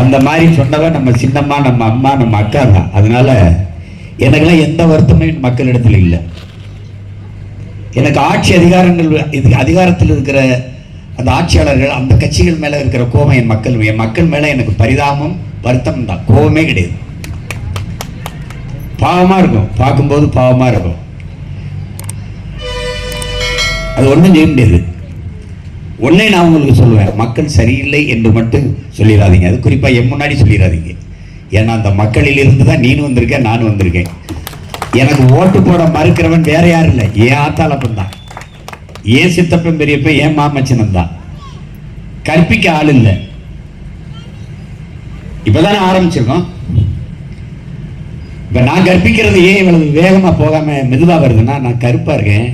அந்த மாதிரி சொன்னவன் நம்ம சின்னம்மா நம்ம அம்மா நம்ம அக்கா தான். அதனால எனக்கெல்லாம் எந்த வருத்தமும் மக்களிடத்தில் இல்லை. எனக்கு ஆட்சி அதிகாரங்கள் இது அதிகாரத்தில் இருக்கிற அந்த ஆட்சியாளர்கள் அந்த கட்சிகள் மேலே இருக்கிற கோபம் என் மக்கள் என் மக்கள் மேலே எனக்கு பரிதாபம் வருத்தம் தான். கோபமே கிடையாது. பாவமாக இருக்கும். பார்க்கும்போது பாவமாக இருக்கும். அது ஒன்றும் செய்ய முடியாது. ஒன்னே நான் உங்களுக்கு சொல்லுவேன். மக்கள் சரியில்லை என்று மட்டும் சொல்லிடாதீங்க அது குறிப்பாக என் முன்னாடி சொல்லிடாதீங்க ஏன்னா அந்த மக்களிலிருந்து தான் நீனும் வந்திருக்கேன் நானும் வந்திருக்கேன். எனக்கு ஓட்டு போட மறுக்கிறவன் வேற யாரும் இல்லை? ஏன் ஆத்தாளப்பன் தான் ஏன் சித்தப்பன் பெரியப்ப ஏன் மாமச்சனம் தான். கற்பிக்க ஆள் இல்லை. இப்போதானே ஆரம்பிச்சிருக்கோம். இப்போ நான் கற்பிக்கிறது ஏன் இவ்வளவு வேகமாக போகாமல் மெதுவாக வருதுன்னா நான் கருப்பாக இருக்கேன்.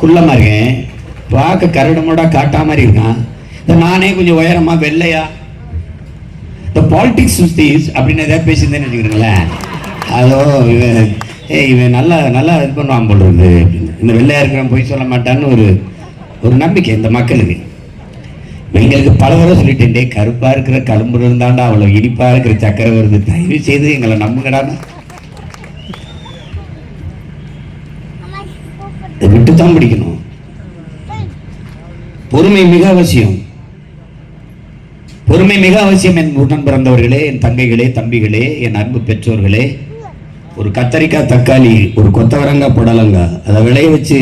குள்ளமாக இருக்கேன் பார்க்க கரடு காட்டா மாதிரி இருக்கான் இந்த நானே கொஞ்சம் உயரமாக வெள்ளையா? இந்த பாலிட்டிக்ஸ் சுஸ்தீஸ் அப்படின்னு எதாவது பேசியிருந்தேன்னு வச்சுக்கிறீங்களேன் அதோ இவன் ஏ இவன் நல்லா நல்லா இது பண்ணுவான் போல் இருக்கு. இந்த வெள்ளையா இருக்கிறவன் போய் சொல்ல மாட்டான்னு ஒரு ஒரு நம்பிக்கை இந்த மக்களுக்கு. எங்களுக்கு பல தடவை சொல்லிட்டேன் டே கருப்பாக இருக்கிற கரும்புல இருந்தாண்டா அவ்வளோ இனிப்பாக இருக்கிற சக்கரை வருது தயவு செய்து எங்களை நம்புங்கடான்னு. தான் பிடிக்கணும். பொறுமை மிக அவசியம். பொறுமை மிக அவசியம் என் உடன் பிறந்தவர்களே என் தங்கைகளே தம்பிகளே என் அன்பு பெற்றோர்களே. ஒரு கத்தரிக்காய் தக்காளி ஒரு கொத்தவரங்காய் புடலங்காய் அதை விளைய வச்சு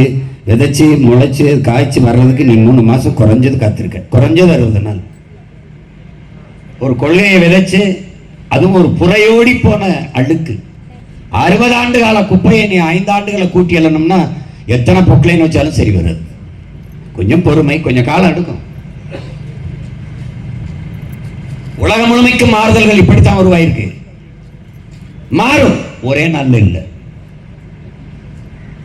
விதைச்சி முளைச்சி காய்ச்சி வர்றதுக்கு நீ மூணு மாதம் குறைஞ்சது காத்திருக்க. குறைஞ்சது அறுபது நாள். ஒரு கொள்கையை விதைச்சு அதுவும் ஒரு புறையோடி போன அழுக்கு. அறுபது ஆண்டு கால குப்பையை நீ ஐந்து ஆண்டுகளை கூட்டி எழுனோம்னா எத்தனை பொட்லைன்னு வச்சாலும் சரி வராது. கொஞ்சம் பொறுமை கொஞ்சம் காலம் எடுக்கும். உலகம் முழுமைக்கும் மாறுதல்கள் இப்படித்தான் உருவாயிருக்கு. மாறும். ஒரே நாளில் இல்லை.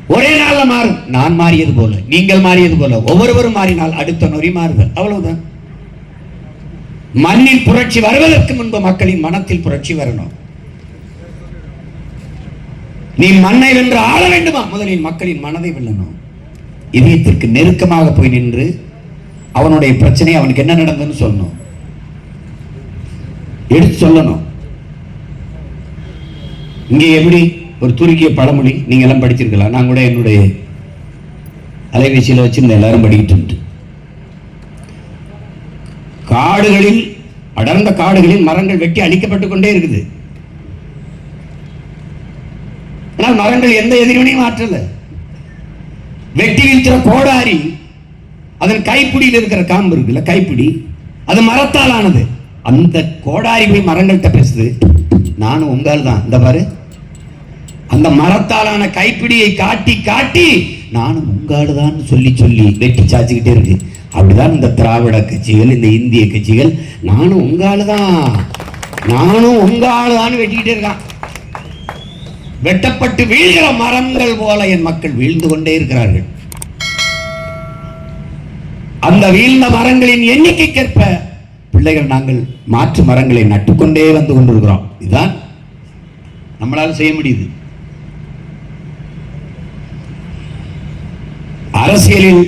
ஒரே நாள்ல மாறும். நான் மாறியது போல நீங்கள் மாறியது போல ஒவ்வொருவரும் மாறினால் அடுத்த நொறி மாறுதல். அவ்வளவுதான். மண்ணில் புரட்சி வருவதற்கு முன்பு மக்களின் மனத்தில் புரட்சி வரணும். நீ மண்ணை வென்று ஆள வேண்டுமா? முதலில் மக்களின் மனதை வெல்லணும். இதயத்திற்கு நெருக்கமாக போய் நின்று அவனுடைய பிரச்சனை அவனுக்கு என்ன நடந்ததுன்னு சொல்லணும். எடுத்து சொல்லணும். இங்கே எப்படி? ஒரு துருக்கிய பழமொழி. நீங்கள் எல்லாம் படிச்சிருக்கலாம் நான் கூட என்னுடைய அலைபேசியில் வச்சிருந்தேன் எல்லாரும் படிக்கிட்டு காடுகளில் அடர்ந்த காடுகளில் மரங்கள் வெட்டி அழிக்கப்பட்டு கொண்டே இருக்குது. ஆனால் மரங்கள் எந்த எதிர்வினையும் ஆற்றல. வெட்டி வீழ்கிற கோடாரி அதன் கைப்பிடியில் இருக்கிற காம்பு இருக்குல்ல கைப்பிடி அது மரத்தால் ஆனது அந்த கோடாரி போய் மரங்கள்கிட்ட பேசுது. நானும் உங்கள் தான். இந்த பாரு. அந்த மரத்தாலான கைப்பிடியை காட்டி காட்டி நானும் உங்காடு தான் சொல்லி சொல்லி வெட்டி சாச்சிக்கிட்டே இருக்கு. அப்படிதான் இந்த திராவிட கட்சிகள் இந்த இந்திய கட்சிகள் நானும் உங்காடு தான். நானும் உங்காடு தான் வெட்டிக்கிட்டே இருக்கான். வெட்டப்பட்டு வீழ்கிற மரங்கள் போல என் மக்கள் வீழ்ந்து கொண்டே இருக்கிறார்கள். அந்த வீழ்ந்த மரங்களின் எண்ணிக்கைக்கேற்ப பிள்ளைகள் நாங்கள் மாற்று மரங்களை நட்டுக்கொண்டே வந்து கொண்டிருக்கிறோம். இதுதான் நம்மளால் செய்ய முடியுது. அரசியலில்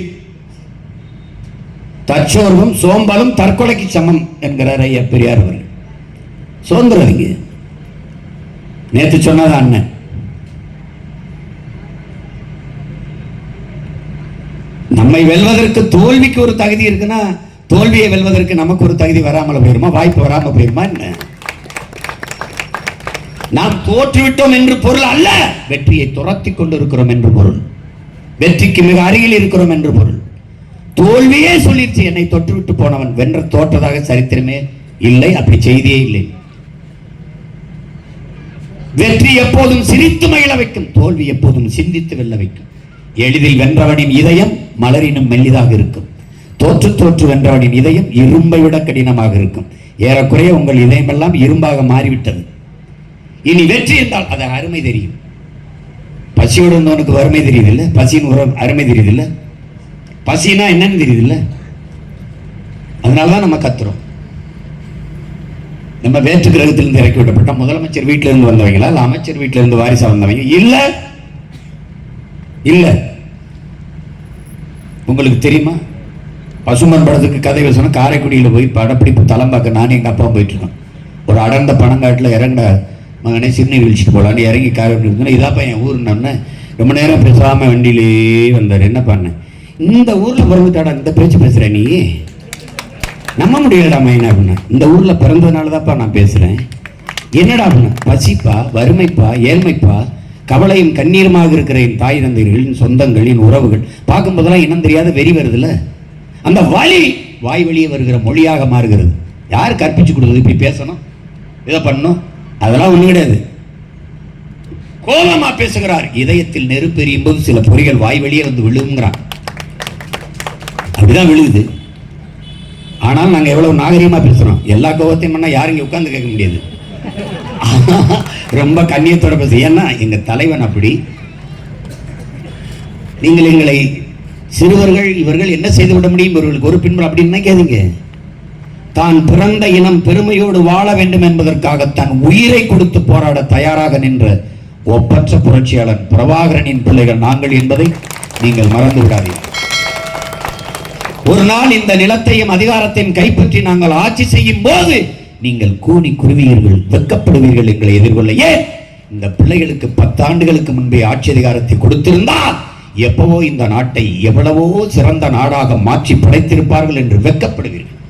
தற்சோர்வும் சோம்பலும் தற்கொலைக்கு சமம் என்கிறார் ஐயா பெரியார் அவர்கள். சோந்துறாதீங்க நேற்று சொன்னதான் அண்ணன். நம்மை வெல்வதற்கு தோல்விக்கு ஒரு தகுதி இருக்குன்னா தோல்வியை வெல்வதற்கு நமக்கு ஒரு தகுதி வராமல் போயிருமா? வாய்ப்பு வராமல் போயிருமா என்ன? நாம் தோற்றுவிட்டோம் என்று பொருள் அல்ல. வெற்றியை துரத்தி கொண்டிருக்கிறோம் என்று பொருள். வெற்றிக்கு மிக அருகில் இருக்கிறோம் என்று பொருள். தோல்வியே சொல்லிடுச்சு என்னை தொற்றுவிட்டு போனவன். வென்ற தோற்றதாக சரித்திரமே இல்லை அப்படி செய்தியே இல்லை. வெற்றி எப்போதும் சிரித்து மகிழ வைக்கும் தோல்வி எப்போதும் சிந்தித்து வெல்ல வைக்கும். எளிதில் வென்றவனின் இதயம் மலரினும் மெல்லிதாக இருக்கும். தோற்று தோற்று வென்றவனின் இதயம் இரும்பை விட கடினமாக இருக்கும். ஏறக்குறைய உங்கள் இதயமெல்லாம் இரும்பாக மாறிவிட்டது. இனி வெற்றி என்றால் அது அருமை தெரியும். பசியோடு இருந்தவனுக்கு வறுமை தெரியுதில்ல? பசியின் உரம் அருமை தெரியுதில்ல? பசினா என்னன்னு தெரியுதில்ல? அதனால தான் நம்ம கத்துறோம். நம்ம வேற்று கிரகத்திலிருந்து இறக்கி விடப்பட்ட முதலமைச்சர் வீட்டிலிருந்து வந்தவங்களா இல்லை அமைச்சர் வீட்டிலிருந்து வாரிசாக வந்தவங்க? இல்லை. இல்லை. உங்களுக்கு தெரியுமா? பசுமன் படத்துக்கு கதை வசனம் காரைக்குடியில் போய் படப்பிடிப்பு தலம்பாக்க நானும் எங்கள் அப்பா போயிட்டுருக்கோம் ஒரு அடர்ந்த பணங்காட்டில் இறங்கின மகனே சிறுநீர் விழிச்சிட்டு போகலான்னு இறங்கி காரைக்குடி இருந்தோம் இதாப்பா என் ஊருன்னே ரொம்ப நேரம் பேசாமல் வண்டியிலே வந்தார். என்ன பண்ணேன் இந்த ஊரில் பிறந்துட்டாடா இந்த பேச்சு பேசுகிறேன் நீ? நம்ப முடியலடா மைனா அப்படின்னா இந்த ஊரில் பிறந்ததுனால தான்ப்பா நான் பேசுகிறேன் என்னடா அப்படின்னா பசிப்பா வறுமைப்பா ஏழ்மைப்பா? கவலையும் கண்ணீருமாக இருக்கிற என் தாய் தந்தைகளின் சொந்தங்களின் உறவுகள். பார்க்கும்போதெல்லாம் இனம் தெரியாத வெறி வருதுல்ல? அந்த வழி வாய் வழியே வருகிற மொழியாக மாறுகிறது. யார் கற்பிச்சு கொடுக்குறது இப்படி பேசணும்? இதை பண்ணணும்? அதெல்லாம் ஒன்றும் கிடையாது. கோபமா பேசுகிறார். இதயத்தில் நெருப்பு எரியும் போது சில பொறிகள் வாய் வழியே வந்து விழுங்குறான் அப்படிதான் விழுகுது. ஆனால் நாங்கள் எவ்வளவு நாகரிகமா பேசுகிறோம் எல்லா கோபத்தையும் பண்ணால் யாரும் இங்கே உட்காந்து கேட்க முடியாது. ரொம்ப கண்ணியத்தோட பேச. ஏன்னா எங்க தலைவன் அப்படி. நீங்கள் எங்களை சிறுவர்கள் இவர்கள் என்ன செய்து விட முடியும்? இவர்களுக்கு ஒரு பின்பு அப்படின்னு நினைக்காதீங்க தான் பிறந்த இனம் பெருமையோடு வாழ வேண்டும் என்பதற்காக தன் உயிரை கொடுத்து போராட தயாராக நின்ற ஒப்பற்ற புரட்சியாளர் பிரபாகரனின் பிள்ளைகள் நாங்கள் என்பதை நீங்கள் மறந்து விடாதீர்கள். ஒரு நாள் இந்த நிலத்தையும் அதிகாரத்தையும் கைப்பற்றி நாங்கள் ஆட்சி செய்யும் போது நீங்கள் கூனி குருவீர்கள் வெட்கப்படுவீர்கள் எங்களை எதிர்கொள்ள. ஏன்? இந்த பிள்ளைகளுக்கு பத்தாண்டுகளுக்கு முன்பே ஆட்சி அதிகாரத்தை கொடுத்திருந்தால் எப்பவோ இந்த நாட்டை எவ்வளவோ சிறந்த நாடாக மாற்றி படைத்திருப்பார்கள் என்று வெட்கப்படுவீர்கள்.